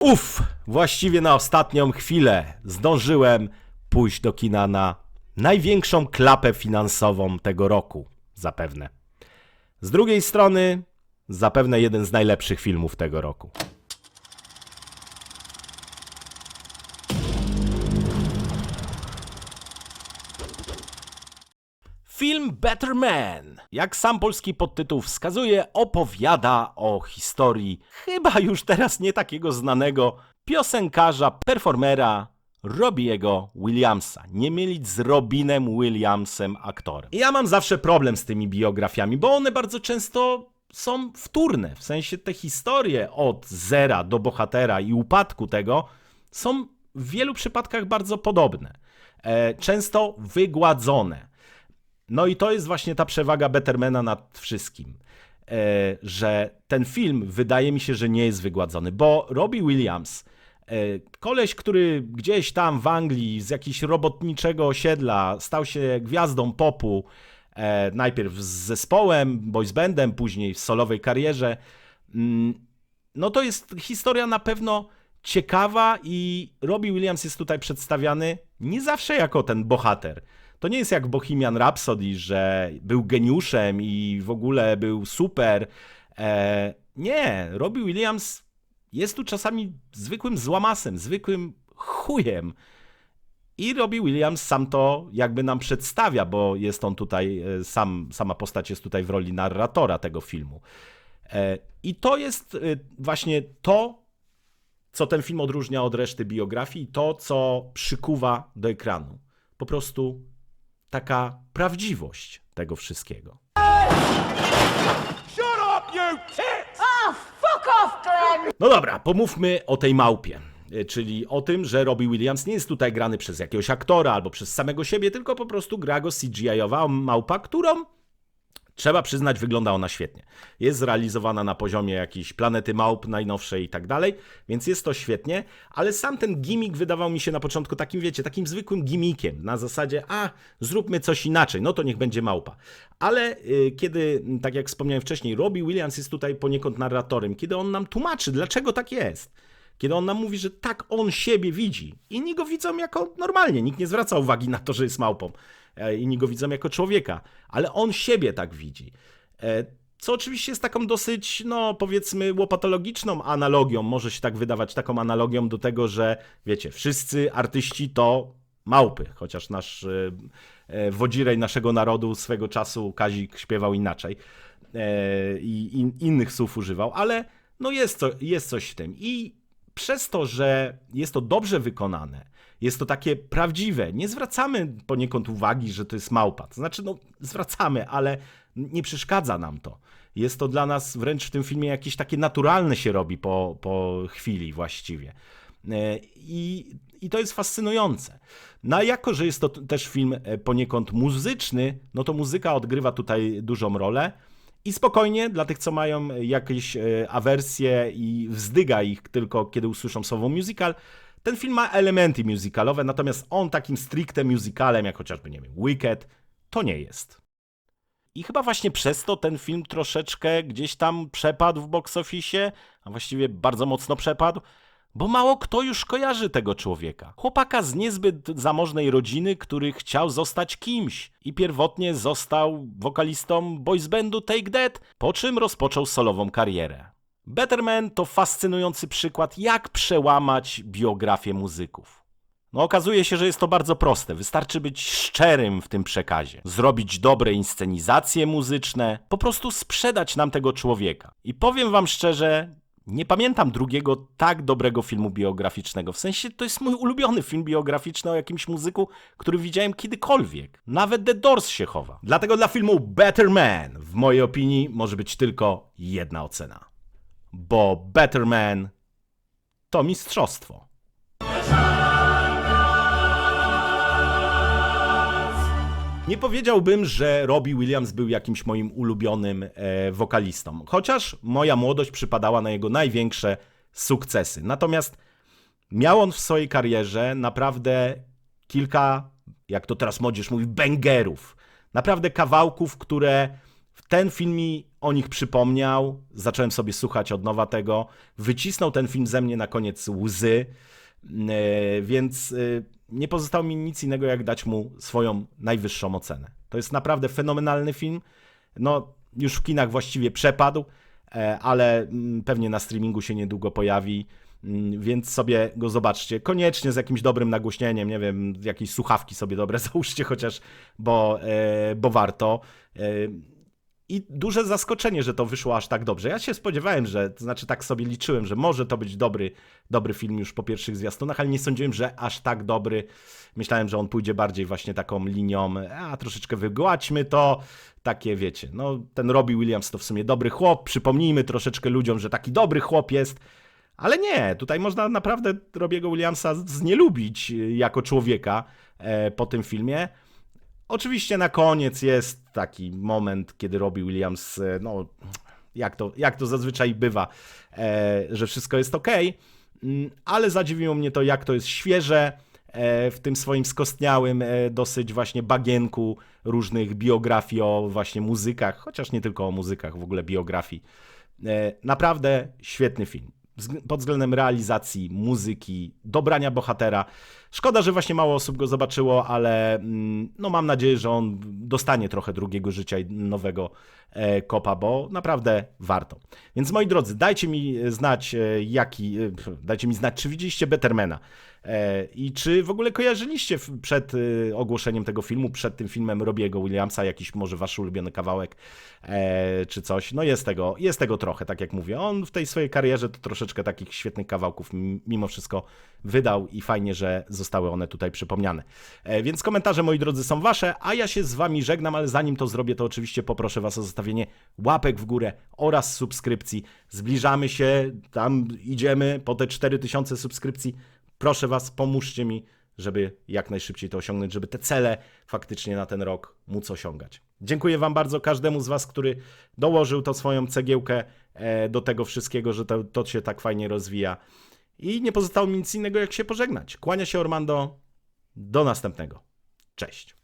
Uff, właściwie na ostatnią chwilę zdążyłem pójść do kina na największą klapę finansową tego roku, zapewne. Z drugiej strony, zapewne jeden z najlepszych filmów tego roku. Film Better Man, jak sam polski podtytuł wskazuje, opowiada o historii chyba już teraz nie takiego znanego piosenkarza, performera Robiego Williamsa. Nie mylić z Robinem Williamsem, aktorem. Ja mam zawsze problem z tymi biografiami, bo one bardzo często są wtórne. W sensie te historie od zera do bohatera i upadku tego są w wielu przypadkach bardzo podobne. E, często wygładzone. No i to jest właśnie ta przewaga Bettermana nad wszystkim. E, że ten film wydaje mi się, że nie jest wygładzony, bo Robbie Williams, e, koleś, który gdzieś tam w Anglii z jakiegoś robotniczego osiedla stał się gwiazdą popu, e, najpierw z zespołem, boys bandem, później w solowej karierze. Mm, No to jest historia na pewno ciekawa i Robbie Williams jest tutaj przedstawiany nie zawsze jako ten bohater. To nie jest jak Bohemian Rhapsody, że był geniuszem i w ogóle był super. E, nie, Robbie Williams jest tu czasami zwykłym złamasem, zwykłym chujem. I Robbie Williams sam to jakby nam przedstawia, bo jest on tutaj, e, sam, sama postać jest tutaj w roli narratora tego filmu. E, I to jest właśnie to, co ten film odróżnia od reszty biografii, to, co przykuwa do ekranu. Po prostu taka prawdziwość tego wszystkiego. Oh, fuck off, Glenn! No dobra, pomówmy o tej małpie. E, Czyli o tym, że Robbie Williams nie jest tutaj grany przez jakiegoś aktora albo przez samego siebie, tylko po prostu gra go CGI-owa małpa, którą trzeba przyznać, wygląda ona świetnie. Jest zrealizowana na poziomie jakiejś planety małp najnowszej i tak dalej, więc jest to świetnie, ale sam ten gimmick wydawał mi się na początku takim, wiecie, takim zwykłym gimmickiem, na zasadzie, a, zróbmy coś inaczej, no to niech będzie małpa. Ale y, kiedy, tak jak wspomniałem wcześniej, Robbie Williams jest tutaj poniekąd narratorem, kiedy on nam tłumaczy, dlaczego tak jest, kiedy on nam mówi, że tak on siebie widzi. Inni go widzą jako normalnie, nikt nie zwraca uwagi na to, że jest małpą. E, Inni go widzą jako człowieka, ale on siebie tak widzi. E, Co oczywiście jest taką dosyć, no powiedzmy, łopatologiczną analogią, może się tak wydawać, taką analogią do tego, że wiecie, wszyscy artyści to małpy, chociaż nasz e, wodzirej naszego narodu swego czasu Kazik śpiewał inaczej i in, innych słów używał, ale no jest, jest coś w tym. I przez to, że jest to dobrze wykonane, jest to takie prawdziwe, nie zwracamy poniekąd uwagi, że to jest małpa. To znaczy, no zwracamy, ale nie przeszkadza nam to. Jest to dla nas wręcz w tym filmie jakieś takie naturalne się robi po, po chwili właściwie. E, I, I to jest fascynujące. No a jako, że jest to też film e, poniekąd muzyczny, no to muzyka odgrywa tutaj dużą rolę. I spokojnie, dla tych, co mają jakieś e, awersje i wzdyga ich tylko, kiedy usłyszą słowo musical, ten film ma elementy musicalowe, natomiast on takim stricte musicalem, jak chociażby, nie wiem, Wicked, to nie jest. I chyba właśnie przez to ten film troszeczkę gdzieś tam przepadł w box office, a właściwie bardzo mocno przepadł, bo mało kto już kojarzy tego człowieka. Chłopaka z niezbyt zamożnej rodziny, który chciał zostać kimś i pierwotnie został wokalistą boys bandu Take That, po czym rozpoczął solową karierę. Betterman to fascynujący przykład, jak przełamać biografię muzyków. No okazuje się, że jest to bardzo proste. Wystarczy być szczerym w tym przekazie. Zrobić dobre inscenizacje muzyczne, po prostu sprzedać nam tego człowieka. I powiem wam szczerze, nie pamiętam drugiego tak dobrego filmu biograficznego. W sensie to jest mój ulubiony film biograficzny o jakimś muzyku, który widziałem kiedykolwiek. Nawet The Doors się chowa. Dlatego dla filmu Better Man, w mojej opinii, może być tylko jedna ocena. Bo Better Man to mistrzostwo. Nie powiedziałbym, że Robbie Williams był jakimś moim ulubionym e, wokalistą, chociaż moja młodość przypadała na jego największe sukcesy. Natomiast miał on w swojej karierze naprawdę kilka, jak to teraz młodzież mówi, bangerów. Naprawdę kawałków, które Ten film mi o nich przypomniał, zacząłem sobie słuchać od nowa tego, wycisnął ten film ze mnie na koniec łzy, e, więc e, nie pozostało mi nic innego, jak dać mu swoją najwyższą ocenę. To jest naprawdę fenomenalny film. No, już w kinach właściwie przepadł, e, ale mm, pewnie na streamingu się niedługo pojawi, mm, więc sobie go zobaczcie. Koniecznie z jakimś dobrym nagłośnieniem, nie wiem, jakieś słuchawki sobie dobre załóżcie chociaż, bo, bo warto. I duże zaskoczenie, że to wyszło aż tak dobrze. Ja się spodziewałem, że, to znaczy tak sobie liczyłem, że może to być dobry, dobry film już po pierwszych zwiastunach, ale nie sądziłem, że aż tak dobry. Myślałem, że on pójdzie bardziej właśnie taką linią, a troszeczkę wygładźmy to, takie wiecie, no ten Robbie Williams to w sumie dobry chłop, przypomnijmy troszeczkę ludziom, że taki dobry chłop jest, ale nie, tutaj można naprawdę Robiego Williamsa znielubić y, jako człowieka e, po tym filmie. Oczywiście na koniec jest taki moment, kiedy Robbie Williams, e, no jak to, jak to zazwyczaj bywa, e, że wszystko jest ok, ale zadziwiło mnie to, jak to jest świeże e, w tym swoim skostniałym, dosyć właśnie bagienku różnych biografii o właśnie muzykach, chociaż nie tylko o muzykach, w ogóle biografii. Naprawdę świetny film. Pod względem realizacji, muzyki, dobrania bohatera. Szkoda, że właśnie mało osób go zobaczyło, ale mm, no mam nadzieję, że on dostanie trochę drugiego życia i nowego e, kopa, bo naprawdę warto. Więc moi drodzy, dajcie mi znać, e, jaki, e, pf, dajcie mi znać, czy widzieliście Bettermana i czy w ogóle kojarzyliście przed ogłoszeniem tego filmu, przed tym filmem Robiego Williamsa, jakiś może wasz ulubiony kawałek czy coś. No jest tego, jest tego trochę, tak jak mówię. On w tej swojej karierze to troszeczkę takich świetnych kawałków mimo wszystko wydał i fajnie, że zostały one tutaj przypomniane. E, więc komentarze, moi drodzy, są wasze, a ja się z wami żegnam, ale zanim to zrobię, to oczywiście poproszę was o zostawienie łapek w górę oraz subskrypcji. Zbliżamy się, tam idziemy po te 4000 subskrypcji. Proszę was, pomóżcie mi, żeby jak najszybciej to osiągnąć, żeby te cele faktycznie na ten rok móc osiągać. Dziękuję Wam bardzo każdemu z Was, który dołożył to swoją cegiełkę e, do tego wszystkiego, że to, to się tak fajnie rozwija. I nie pozostało mi nic innego, jak się pożegnać. Kłania się Ormando. Do następnego. Cześć.